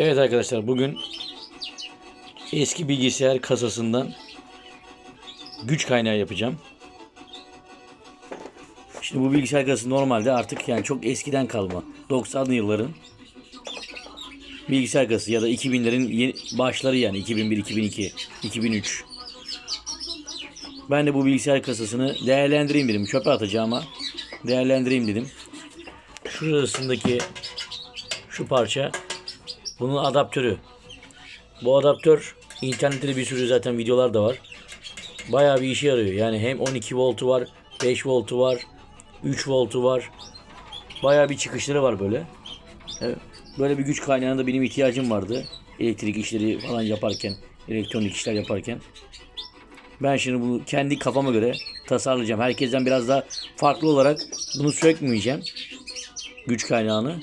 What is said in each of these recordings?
Evet arkadaşlar bugün eski bilgisayar kasasından güç kaynağı yapacağım. Şimdi bu bilgisayar kasası normalde artık yani çok eskiden kalma 90'lı yılların bilgisayar kasası ya da 2000'lerin yeni başları yani 2001, 2002, 2003. Ben de bu bilgisayar kasasını değerlendireyim dedim. Çöpe atacağım ama değerlendireyim dedim. Şurasındaki şu parça bunun adaptörü. Bu adaptör internette de bir sürü zaten videolar da var. Bayağı bir işe yarıyor. Yani hem 12 voltu var, 5 voltu var, 3 voltu var. Bayağı bir çıkışları var böyle. Böyle bir güç kaynağına da benim ihtiyacım vardı. Elektrik işleri falan yaparken, elektronik işler yaparken. Ben şimdi bunu kendi kafama göre tasarlayacağım. Herkesten biraz daha farklı olarak bunu sökmeyeceğim. Güç kaynağını.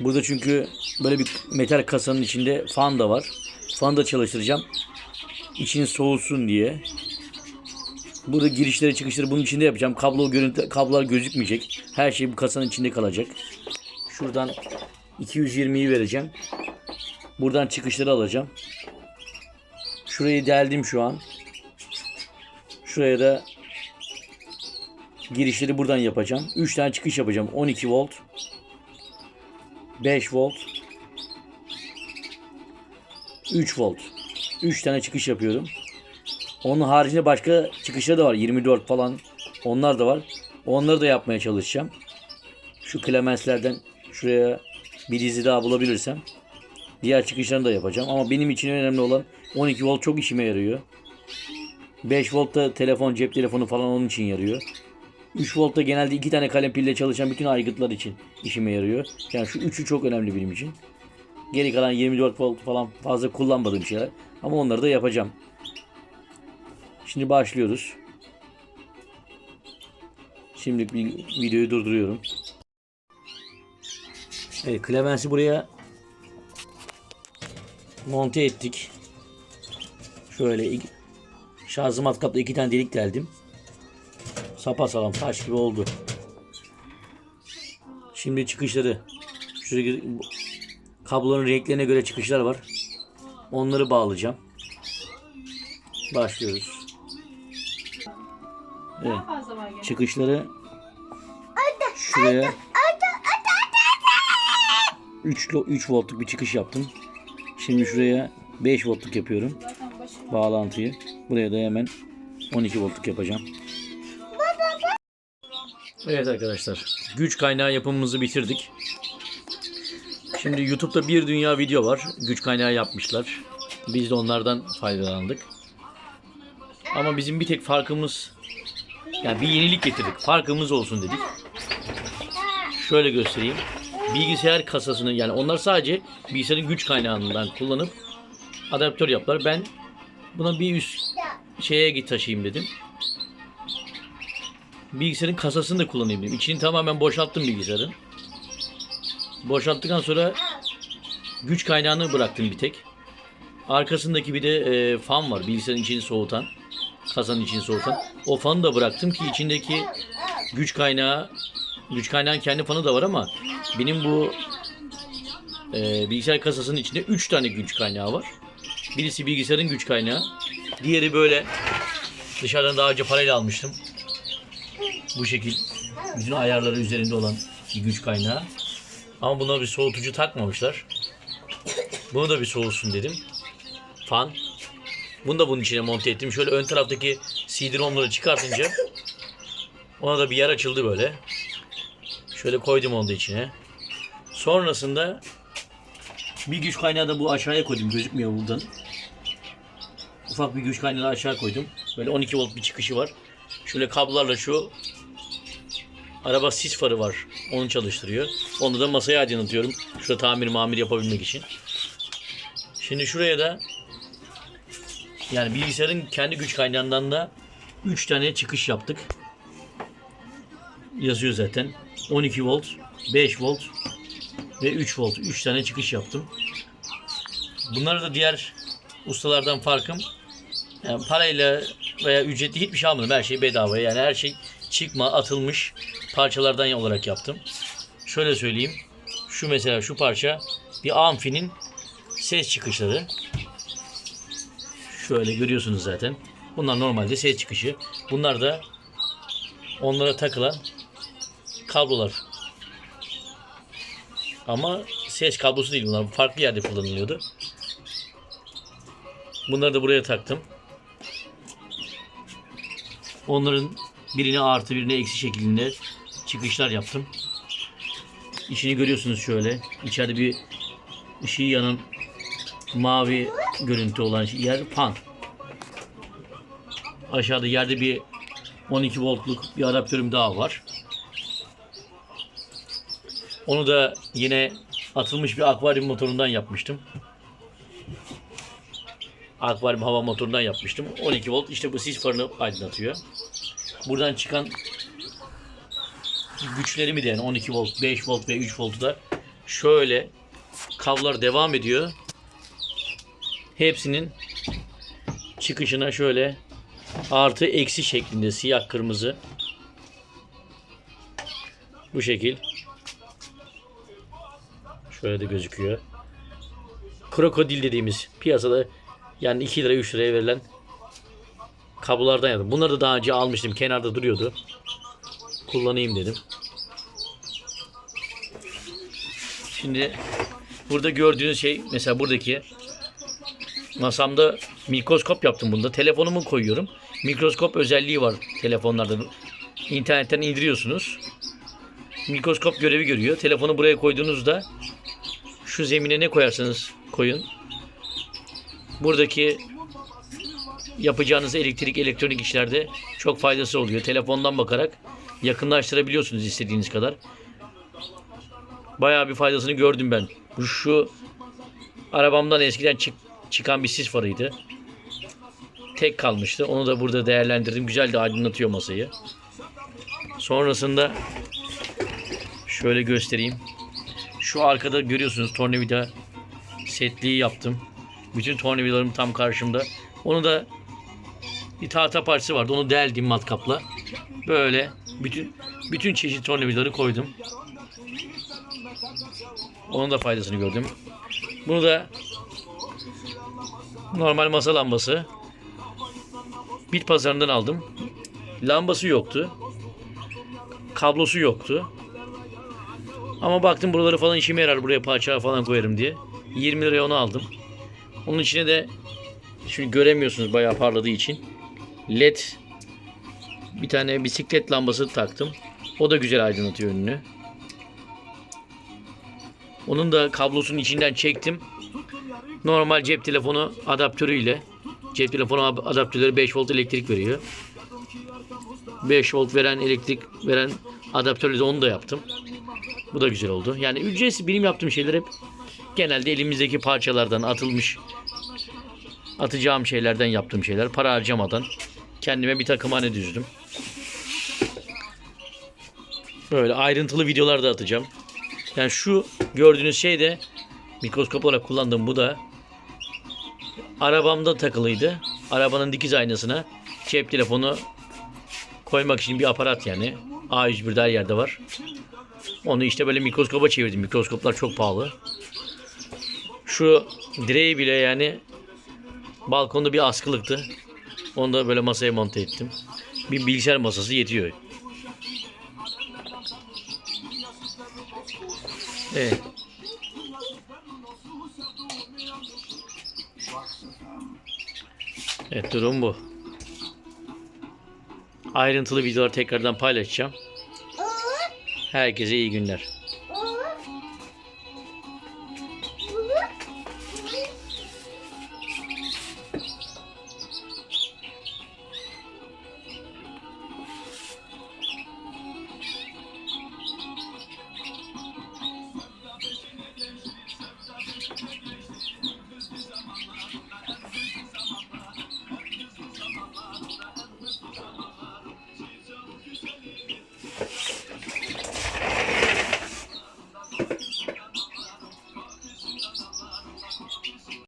Burada çünkü böyle bir metal kasanın içinde fan da var. Fan da çalıştıracağım. İçini soğusun diye. Burada girişleri çıkışları bunun içinde yapacağım. Kablo görüntü kablolar gözükmeyecek. Her şey bu kasanın içinde kalacak. Şuradan 220'yi vereceğim. Buradan çıkışları alacağım. Şurayı deldim şu an. Şuraya da girişleri buradan yapacağım. 3 tane çıkış yapacağım. 12 volt. 5 volt. 3 volt. 3 tane çıkış yapıyorum. Onun haricinde başka çıkışları da var. 24 falan. Onlar da var. Onları da yapmaya çalışacağım. Şu klemenslerden şuraya bir dizi daha bulabilirsem diğer çıkışlarını da yapacağım. Ama benim için önemli olan 12 volt çok işime yarıyor. 5 volt da telefon, cep telefonu falan onun için yarıyor. 3 voltta genelde iki tane kalem pille çalışan bütün aygıtlar için işime yarıyor. Yani şu üçü çok önemli benim için. Geri kalan 24 volt falan fazla kullanmadığım şeyler. Ama onları da yapacağım. Şimdi başlıyoruz. Şimdi bir videoyu durduruyorum. Evet, Clemens'i buraya monte ettik. Şöyle şarjı matkapla iki tane delik deldim. Sapa sağlam taş gibi oldu. Şimdi çıkışları. Şuraya kabloların renklerine göre çıkışlar var. Onları bağlayacağım. Başlıyoruz. Evet. fazla var gene. Çıkışları şuraya 3 3 voltluk bir çıkış yaptım. Şimdi şuraya 5 voltluk yapıyorum bağlantıyı. Buraya da hemen 12 voltluk yapacağım. Evet arkadaşlar. Güç kaynağı yapımımızı bitirdik. Şimdi YouTube'da bir dünya video var. Güç kaynağı yapmışlar. Biz de onlardan faydalandık. Ama bizim bir tek farkımız yani bir yenilik getirdik. Farkımız olsun dedik. Şöyle göstereyim. Bilgisayar kasasını yani onlar sadece bilgisayarın güç kaynağından kullanıp adaptör yaptılar. Ben buna bir üst şeye git taşıyayım dedim. Bilgisayarın kasasını da kullanayım dedim. İçini tamamen boşalttım bilgisayarın. Boşalttıktan sonra güç kaynağını bıraktım bir tek. Arkasındaki bir de e, fan var. Bilgisayarın içini soğutan. Kasanın içini soğutan. O fanı da bıraktım ki içindeki güç kaynağı güç kaynağın kendi fanı da var ama benim bu e, bilgisayar kasasının içinde 3 tane güç kaynağı var. Birisi bilgisayarın güç kaynağı. Diğeri böyle dışarıdan daha önce parayla almıştım. Bu şekil bütün ayarları üzerinde olan bir güç kaynağı. Ama buna bir soğutucu takmamışlar. Bunu da bir soğusun dedim. Fan. Bunu da bunun içine monte ettim. Şöyle ön taraftaki CD-ROM'ları çıkartınca ona da bir yer açıldı böyle. Şöyle koydum onu da içine. Sonrasında bir güç kaynağı da bu aşağıya koydum. Gözükmüyor buradan. Ufak bir güç kaynağı aşağı koydum. Böyle 12 volt bir çıkışı var. Şöyle kablolarla şu araba sis farı var. Onu çalıştırıyor. Onu da masaya aydınlatıyorum. Şurada tamir mamir yapabilmek için. Şimdi şuraya da yani bilgisayarın kendi güç kaynağından da 3 tane çıkış yaptık. Yazıyor zaten. 12 volt, 5 volt ve 3 volt. 3 tane çıkış yaptım. Bunları da diğer ustalardan farkım yani parayla veya ücretli hiçbir şey almadım. Her şey bedava. Yani her şey çıkma, atılmış parçalardan olarak yaptım. Şöyle söyleyeyim. Şu mesela şu parça bir amfinin ses çıkışları. Şöyle görüyorsunuz zaten. Bunlar normalde ses çıkışı. Bunlar da onlara takılan kablolar. Ama ses kablosu değil bunlar. Farklı yerde kullanılıyordu. Bunları da buraya taktım. Onların birine artı birine eksi şeklinde çıkışlar yaptım. İçini görüyorsunuz şöyle. İçeride bir ışığı yanan mavi görüntü olan yer fan. Aşağıda yerde bir 12 voltluk bir adaptörüm daha var. Onu da yine atılmış bir akvaryum motorundan yapmıştım. Akvaryum hava motorundan yapmıştım. 12 volt işte bu sis farını aydınlatıyor. Buradan çıkan güçlerimi de yani 12 volt, 5 volt ve 3 voltu da şöyle kablolar devam ediyor. Hepsinin çıkışına şöyle artı eksi şeklinde siyah kırmızı bu şekil şöyle de gözüküyor. Krokodil dediğimiz piyasada yani 2 lira 3 liraya verilen kablolardan yaptım. Bunları da daha önce almıştım. Kenarda duruyordu. Kullanayım dedim. Şimdi burada gördüğünüz şey mesela buradaki masamda mikroskop yaptım bunda. Telefonumu koyuyorum. Mikroskop özelliği var telefonlarda. İnternetten indiriyorsunuz. Mikroskop görevi görüyor. Telefonu buraya koyduğunuzda şu zemine ne koyarsanız koyun. Buradaki yapacağınız elektrik elektronik işlerde çok faydası oluyor. Telefondan bakarak yakınlaştırabiliyorsunuz istediğiniz kadar. Bayağı bir faydasını gördüm ben. Bu şu arabamdan eskiden çık, çıkan bir sis farıydı. Tek kalmıştı. Onu da burada değerlendirdim. Güzel de aydınlatıyor masayı. Sonrasında şöyle göstereyim. Şu arkada görüyorsunuz tornavida setliği yaptım. Bütün tornavidalarım tam karşımda. Onu da bir tahta parçası vardı. Onu deldim matkapla. Böyle bütün bütün çeşit tornavidaları koydum. Onun da faydasını gördüm. Bunu da normal masa lambası. Bit pazarından aldım. Lambası yoktu. Kablosu yoktu. Ama baktım buraları falan işime yarar. Buraya parça falan koyarım diye. 20 liraya onu aldım. Onun içine de şimdi göremiyorsunuz bayağı parladığı için. LED bir tane bisiklet lambası taktım. O da güzel aydınlatıyor önünü. Onun da kablosunun içinden çektim. Normal cep telefonu adaptörüyle cep telefonu adaptörleri 5 volt elektrik veriyor. 5 volt veren elektrik veren adaptörle de onu da yaptım. Bu da güzel oldu. Yani ücretsiz benim yaptığım şeyler hep genelde elimizdeki parçalardan atılmış atacağım şeylerden yaptığım şeyler. Para harcamadan kendime bir takımhane düzdüm. Böyle ayrıntılı videolar da atacağım. Yani şu gördüğünüz şey de mikroskop olarak kullandığım bu da arabamda takılıydı. Arabanın dikiz aynasına cep telefonu koymak için bir aparat yani. A101'de her yerde var. Onu işte böyle mikroskopa çevirdim. Mikroskoplar çok pahalı. Şu direği bile yani balkonda bir askılıktı. Onu da böyle masaya monte ettim. Bir bilgisayar masası yetiyor. Evet. Evet durum bu. Ayrıntılı videolar tekrardan paylaşacağım. Herkese iyi günler.